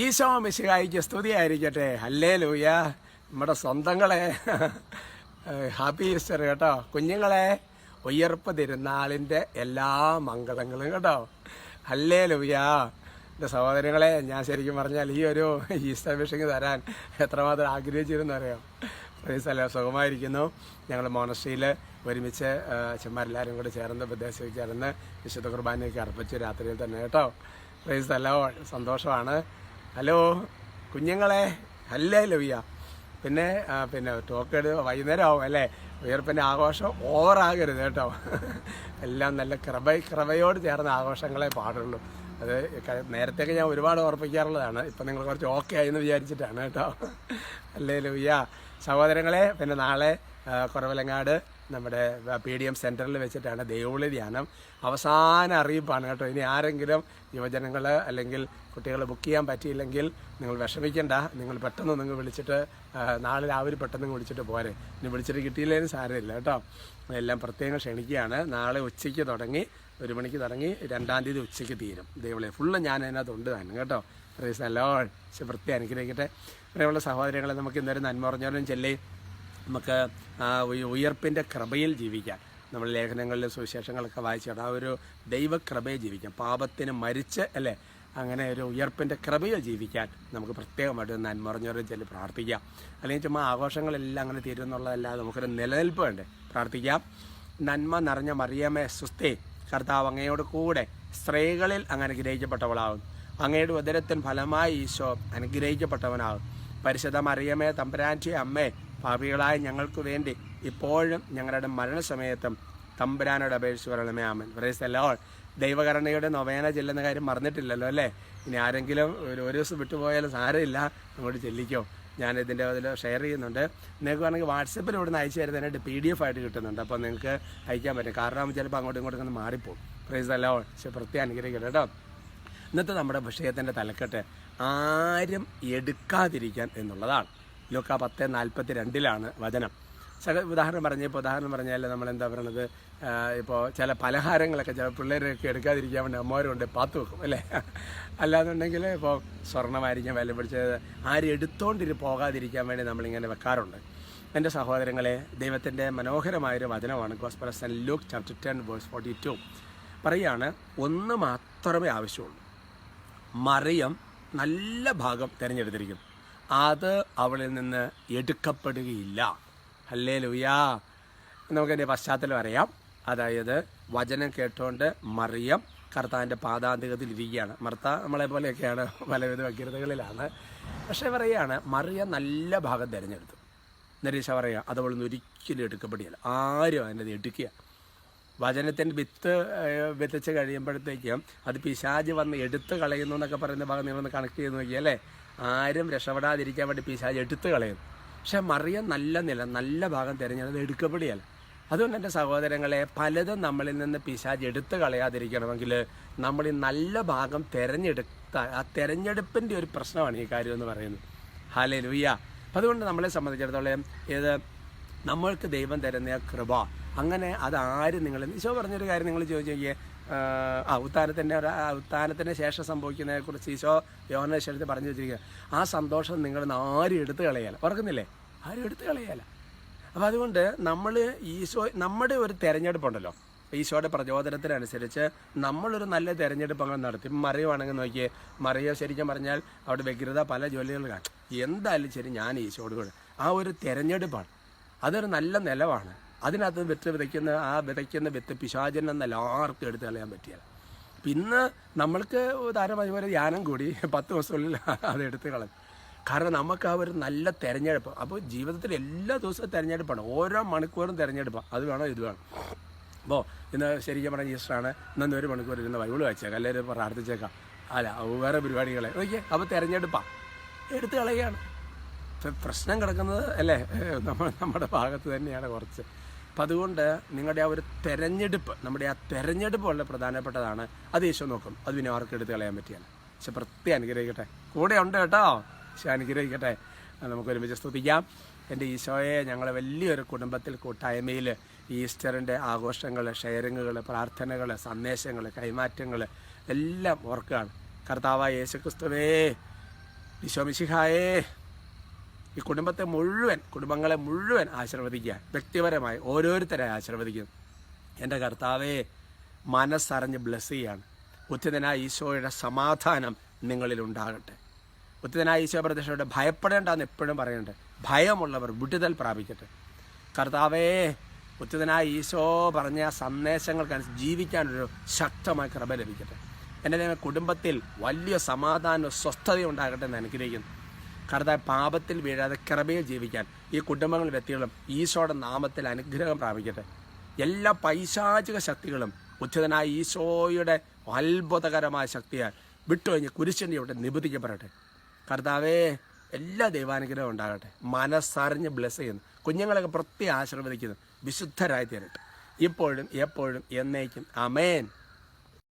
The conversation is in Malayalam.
ഈശോ മിശിഹായിക്ക് സ്തുതിയായിരിക്കട്ടെ. അല്ലേ ലൂയ നമ്മുടെ സ്വന്തങ്ങളെ. ഹാപ്പി ഈസ്റ്റർ കേട്ടോ. കുഞ്ഞുങ്ങളെ ഉയർപ്പ് തിരുനാളിന്റെ എല്ലാ മംഗളങ്ങളും കേട്ടോ. അല്ലേ ലൂയ എന്റെ സഹോദരങ്ങളെ ഞാൻ ശരിക്കും പറഞ്ഞാൽ ഈ ഒരു ഈസ്റ്റർ മിഷിങ് തരാൻ എത്രമാത്രം ആഗ്രഹിച്ചിരുന്നു അറിയാം? പ്രൈസല്ല സുഖമായിരിക്കുന്നു. ഞങ്ങൾ മോണസ്ട്രിയിൽ ഒരുമിച്ച് അച്ഛന്മാരെല്ലാവരും കൂടെ ചേർന്ന് പ്രദേശത്തേക്ക് ചേർന്ന് വിശുദ്ധ കുർബാനയ്ക്ക് അർപ്പിച്ചു രാത്രിയിൽ തന്നെ കേട്ടോ. പ്രൈസ് അല്ല സന്തോഷമാണ്. ഹലോ കുഞ്ഞുങ്ങളെ. അല്ലേ ലവിയ? പിന്നെ പിന്നെ ടോക്ക് എടുത്ത് വൈകുന്നേരം ആവും അല്ലേ? ഉയർപ്പിന്റെ ആഘോഷം ഓവറാകരുത് കേട്ടോ. എല്ലാം നല്ല കൃപ കൃപയോട് ചേർന്ന ആഘോഷങ്ങളെ പാടുള്ളൂ. അത് നേരത്തേക്ക് ഞാൻ ഒരുപാട് ഓർപ്പിക്കാറുള്ളതാണ്. ഇപ്പം നിങ്ങൾ കുറച്ച് ഓക്കെ ആയി എന്ന് വിചാരിച്ചിട്ടാണ് കേട്ടോ. അല്ലേ ലൂയ്യ സഹോദരങ്ങളെ പിന്നെ നാളെ കുറവലങ്ങാട് നമ്മുടെ പി ഡി എം സെന്ററിൽ വെച്ചിട്ടാണ് ദേവുളി ധ്യാനം. അവസാന അറിയിപ്പാണ് കേട്ടോ. ഇനി ആരെങ്കിലും യുവജനങ്ങൾ അല്ലെങ്കിൽ കുട്ടികൾ ബുക്ക് ചെയ്യാൻ പറ്റിയില്ലെങ്കിൽ നിങ്ങൾ വിഷമിക്കണ്ട. നിങ്ങൾ പെട്ടെന്ന് നിങ്ങൾ വിളിച്ചിട്ട് നാളെ രാവിലെ പെട്ടെന്ന് വിളിച്ചിട്ട് പോരെ. ഇനി വിളിച്ചിട്ട് കിട്ടിയില്ലേലും സാരമില്ല കേട്ടോ. എല്ലാം പ്രത്യേകം ക്ഷണിക്കുകയാണ്. നാളെ ഉച്ചയ്ക്ക് തുടങ്ങി ഒരു മണിക്ക് തുടങ്ങി രണ്ടാം തീയതി ഉച്ചയ്ക്ക് തീരും. ദേവളി ഫുള്ള് ഞാൻ അതിനകത്ത് ഉണ്ട് തന്നെ കേട്ടോ. പ്രൈസ് നല്ലോൺ വൃത്തി അനുഗ്രഹിക്കട്ടെ. പ്രിയമുള്ള സഹോദരങ്ങളെ നമുക്ക് ഇന്നൊരു നന്മ പറഞ്ഞാലും ചെല്ലി. നമുക്ക് ഉയർപ്പിന്റെ കൃപയിൽ ജീവിക്കാം. നമ്മൾ ലേഖനങ്ങളിലെ സുവിശേഷങ്ങളൊക്കെ വായിച്ചിട്ട് ആ ഒരു ദൈവകൃപയിൽ ജീവിക്കാം. പാപത്തിന് മരിച്ച് അല്ലേ? അങ്ങനെ ഒരു ഉയർപ്പിന്റെ കൃപയിൽ ജീവിക്കാൻ നമുക്ക് പ്രത്യേകമായിട്ട് നന്മ പറഞ്ഞവരും ചെല്ലി പ്രാർത്ഥിക്കാം. അല്ലെങ്കിൽ ചുമ്മാ ആഘോഷങ്ങളെല്ലാം അങ്ങനെ തീരുന്നുള്ളതല്ലാതെ നമുക്കൊരു നിലനിൽപ്പ് വേണ്ടേ? പ്രാർത്ഥിക്കാം. നന്മ നിറഞ്ഞ മറിയമേ സുസ്ഥേ. കർത്താവ് അങ്ങയോട് കൂടെ സ്ത്രീകളിൽ അങ്ങ് അനുഗ്രഹിക്കപ്പെട്ടവളാകും. അങ്ങയുടെ ഉദരത്തിൻ ഫലമായി ഈശോ അനുഗ്രഹിക്കപ്പെട്ടവനാകും. പരിശുദ്ധ മറിയമേ തമ്പുരാന്റെ അമ്മേ പാപികളായ ഞങ്ങൾക്ക് വേണ്ടി ഇപ്പോഴും ഞങ്ങളുടെ മരണസമയത്തും തമ്പുരാനോട് അപേക്ഷിച്ച് പറയണമേ ആമൻ. പ്രേസ് ലോൾ ദൈവകരണയുടെ നൊവേന ചെല്ലുന്ന കാര്യം മറന്നിട്ടില്ലല്ലോ അല്ലേ? ഇനി ആരെങ്കിലും ഒരു ഒരു ദിവസം വിട്ടുപോയാലും സാരമില്ല. അങ്ങോട്ട് ചെല്ലിക്കോ. ഞാൻ ഇതിന്റെ അതിൽ ഷെയർ ചെയ്യുന്നുണ്ട്. നിങ്ങൾക്ക് വേണമെങ്കിൽ വാട്സപ്പിൽ ഇവിടുന്ന് അയച്ചു തരുന്നതിനായിട്ട് പി ഡി എഫ് ആയിട്ട് കിട്ടുന്നുണ്ട്. അപ്പോൾ നിങ്ങൾക്ക് അയക്കാൻ പറ്റും. കാരണം ചിലപ്പോൾ അങ്ങോട്ടും ഇങ്ങോട്ടും ഒന്ന് മാറിപ്പോകും. പ്രൈസ് അല്ലോ പക്ഷെ പ്രത്യേകം അനുഗ്രഹിക്കട്ടെ കേട്ടോ. ഇന്നത്തെ നമ്മുടെ വിഷയത്തിന്റെ തലക്കെട്ട് ആരും എടുക്കാതിരിക്കാൻ എന്നുള്ളതാണ്. ലൂക്ക പത്ത് നാൽപ്പത്തി രണ്ടിലാണ് വചനം. ചില ഉദാഹരണം പറഞ്ഞ ഇപ്പോൾ ഉദാഹരണം പറഞ്ഞാൽ നമ്മൾ എന്താ പറയണത് ഇപ്പോൾ ചില പലഹാരങ്ങളൊക്കെ ചില പിള്ളേരൊക്കെ എടുക്കാതിരിക്കാൻ വേണ്ടി അമ്മമാരുണ്ട് പാത്തു വെക്കും അല്ലേ? അല്ലാന്നുണ്ടെങ്കിൽ ഇപ്പോൾ സ്വർണമായിരിക്കാം വില പിടിച്ചത് ആരും എടുത്തോണ്ടിരി പോകാതിരിക്കാൻ വേണ്ടി നമ്മളിങ്ങനെ വെക്കാറുണ്ട്. എന്റെ സഹോദരങ്ങളെ ദൈവത്തിന്റെ മനോഹരമായൊരു വചനമാണ് gospel saint Luke chapter ten verse forty two. പറയാണ് ഒന്ന് മാത്രമേ ആവശ്യമുള്ളൂ. മറിയം നല്ല ഭാഗം തിരഞ്ഞെടുത്തിരിക്കും. അത് അവളിൽ നിന്ന് എടുക്കപ്പെടുകയില്ല. അല്ലേ ലുയാ നമുക്കതിന്റെ പശ്ചാത്തലം അറിയാം. അതായത് വചനം കേട്ടുകൊണ്ട് മറിയം കർത്താവിന്റെ പാതാന്തികത്തിൽ ഇരിക്കുകയാണ്. മർത്ത നമ്മളെ പോലെയൊക്കെയാണ് പലവിധ വ്യഗ്രതകളിലാണ് പക്ഷേ പറയുകയാണ് മറിയ നല്ല ഭാഗം തിരഞ്ഞെടുത്തു. നരീഷ പറയുക അത് അവളൊന്നും ഒരിക്കലും എടുക്കപ്പെടുകയില്ല ആരും അതിന്റെ എടുക്കുക വചനത്തിന്റെ വിത്ത് വിതച്ച് കഴിയുമ്പോഴത്തേക്കും അത് പിശാജ് വന്ന് എടുത്ത് കളയുന്നു എന്നൊക്കെ പറയുന്ന ഭാഗം നിങ്ങളൊന്ന് കണക്ട് ചെയ്ത് നോക്കിയല്ലേ? ആരും രക്ഷപ്പെടാതിരിക്കാൻ വേണ്ടി പിശാജ് എടുത്ത് കളയുന്നു പക്ഷെ മറിയം നല്ല നില നല്ല ഭാഗം തിരഞ്ഞെടുത്ത് എടുക്കപ്പെടുകയല്ല. അതുകൊണ്ട് എന്റെ സഹോദരങ്ങളെ പലതും നമ്മളിൽ നിന്ന് പിശാജ് എടുത്ത് കളയാതിരിക്കണമെങ്കിൽ നമ്മൾ ഈ നല്ല ഭാഗം തിരഞ്ഞെടുത്ത ആ തിരഞ്ഞെടുപ്പിന്റെ ഒരു പ്രശ്നമാണ് ഈ കാര്യം എന്ന് പറയുന്നത്. ഹാലേ ലുയ്യ അതുകൊണ്ട് നമ്മളെ സംബന്ധിച്ചിടത്തോളം ഏത് നമ്മൾക്ക് ദൈവം തരുന്ന കൃപ അങ്ങനെ അതാരും നിങ്ങൾ ഈശോ പറഞ്ഞൊരു കാര്യം നിങ്ങൾ ചോദിച്ചു നോക്കിയേ. ആ ഉത്താനത്തിന്റെ ഒരു ആ ഉത്താനത്തിന് ശേഷം സംഭവിക്കുന്നതിനെ കുറിച്ച് ഈശോ യോഹനേശ്വരത്തിൽ പറഞ്ഞു വെച്ചിരിക്കുക ആ സന്തോഷം നിങ്ങൾ ആരും എടുത്തു കളയാല ഓർക്കുന്നില്ലേ ആരും എടുത്തു കളയാല അപ്പം അതുകൊണ്ട് നമ്മൾ ഈശോ നമ്മുടെ ഒരു തിരഞ്ഞെടുപ്പുണ്ടല്ലോ ഈശോയുടെ പ്രചോദനത്തിനനുസരിച്ച് നമ്മളൊരു നല്ല തിരഞ്ഞെടുപ്പ് അങ്ങനെ നടത്തി. മറിയുവാണെങ്കിൽ നോക്കിയേ മറിയോ ശരിക്കും പറഞ്ഞാൽ അവിടെ വ്യഗ്രത പല ജോലികൾ കാണും. എന്തായാലും ശരി ഞാൻ ഈശോയോട് കൂടെ. ആ ഒരു തിരഞ്ഞെടുപ്പാണ്. അതൊരു നല്ല നിലവാണ്. അതിനകത്ത് വിത്ത് വിതയ്ക്കുന്ന ആ വിതയ്ക്കുന്ന വിത്ത് പിശാചൻ എന്നല്ല ആർക്കും എടുത്ത് കളയാൻ പറ്റിയല്ല പിന്നെ നമ്മൾക്ക് താരമായി പോലെ ധ്യാനം കൂടി പത്ത് ദിവസത്തിനുള്ളിൽ അത് എടുത്ത് കളയും കാരണം നമുക്ക് ആ ഒരു നല്ല തിരഞ്ഞെടുപ്പ് അപ്പോൾ ജീവിതത്തിൽ എല്ലാ ദിവസവും തിരഞ്ഞെടുപ്പാണ്. ഓരോ മണിക്കൂറും തിരഞ്ഞെടുപ്പാണ് അത് വേണോ ഇത് വേണം. അപ്പോൾ ഇന്ന് ശരിക്കും പറഞ്ഞാൽ ഈസ്റ്ററാണ് ഇന്നൊന്ന് ഒരു മണിക്കൂർ ഇരുന്ന് ബൈബിൾ വായിച്ചേക്കാം അല്ലെങ്കിൽ പ്രാർത്ഥിച്ചേക്കാം. അല്ല വേറെ പരിപാടികളെ. നോക്കിയേ അപ്പോൾ തിരഞ്ഞെടുപ്പാണ് എടുത്ത് കളയുകയാണ്. പ്രശ്നം കിടക്കുന്നത് അല്ലേ? നമ്മൾ നമ്മുടെ ഭാഗത്ത് തന്നെയാണ് കുറച്ച്. അപ്പം അതുകൊണ്ട് നിങ്ങളുടെ ആ ഒരു തെരഞ്ഞെടുപ്പ് നമ്മുടെ ആ തെരഞ്ഞെടുപ്പ് വളരെ പ്രധാനപ്പെട്ടതാണ്. അത് ഈശോ നോക്കും. അത് പിന്നെ ആർക്കും എടുത്ത് കളയാൻ പറ്റിയാണ് പക്ഷെ പ്രത്യേകം അനുഗ്രഹിക്കട്ടെ. കൂടെ ഉണ്ട് കേട്ടോ. പക്ഷെ അനുഗ്രഹിക്കട്ടെ. നമുക്ക് ഒരുമിച്ച് സ്തുതിക്കാം. എന്റെ ഈശോയെ ഞങ്ങളെ വലിയൊരു കുടുംബത്തിൽ കൂട്ടായ്മയിൽ ഈസ്റ്ററിന്റെ ആഘോഷങ്ങൾ ഷെയറിങ്ങുകൾ പ്രാർത്ഥനകൾ സന്ദേശങ്ങൾ കൈമാറ്റങ്ങൾ എല്ലാം ഓർക്കുകയാണ്. കർത്താവായ യേശുക്രിസ്തുവേ ഈശോമിശിഹായേ ഈ കുടുംബത്തെ മുഴുവൻ കുടുംബങ്ങളെ മുഴുവൻ ആശീർവദിക്കുക വ്യക്തിപരമായി ഓരോരുത്തരെ ആശീർവദിക്കുന്നു എന്റെ കർത്താവേ മനസ്സറിഞ്ഞ് ബ്ലെസ് ചെയ്യാണ്. ഉത്തിതനായ ഈശോയുടെ സമാധാനം നിങ്ങളിൽ ഉണ്ടാകട്ടെ. ഉത്തിതനായ ഈശോ പ്രത്യക്ഷയുടെ ഭയപ്പെടേണ്ടെന്ന് എപ്പോഴും പറയുന്നുണ്ട്. ഭയമുള്ളവർ വിടുതൽ പ്രാപിക്കട്ടെ. കർത്താവേ ഉത്തിതനായ ഈശോ പറഞ്ഞ സന്ദേശങ്ങൾക്കനുസരിച്ച് ജീവിക്കാനൊരു ശക്തമായ കൃപ ലഭിക്കട്ടെ. എന്റെ കുടുംബത്തിൽ വലിയ സമാധാനവും സ്വസ്ഥതയും ഉണ്ടാകട്ടെ എന്ന് അനുഗ്രഹിക്കുന്നു. കർത്താവ് പാപത്തിൽ വീഴാതെ കൃപയിൽ ജീവിക്കാൻ ഈ കുടുംബങ്ങൾ വ്യക്തികളും ഈശോയുടെ നാമത്തിൽ അനുഗ്രഹം പ്രാപിക്കട്ടെ. എല്ലാ പൈശാചിക ശക്തികളും ഉച്ചതനായ ഈശോയുടെ അത്ഭുതകരമായ ശക്തിയാൽ വിട്ടുകഴിഞ്ഞ് കുരിശിന്റെ ഇവിടെ നിബന്ധിക്കപ്പെടട്ടെ കർത്താവേ എല്ലാ ദൈവാനുഗ്രഹം ഉണ്ടാകട്ടെ. മനസ്സറിഞ്ഞ് ബ്ലെസ് ചെയ്യുന്നു. കുഞ്ഞുങ്ങളൊക്കെ പ്രത്യേകം ആശീർവദിക്കുന്നു വിശുദ്ധരായി തീരട്ടെ ഇപ്പോഴും എപ്പോഴും എന്നേക്കും. അമേൻ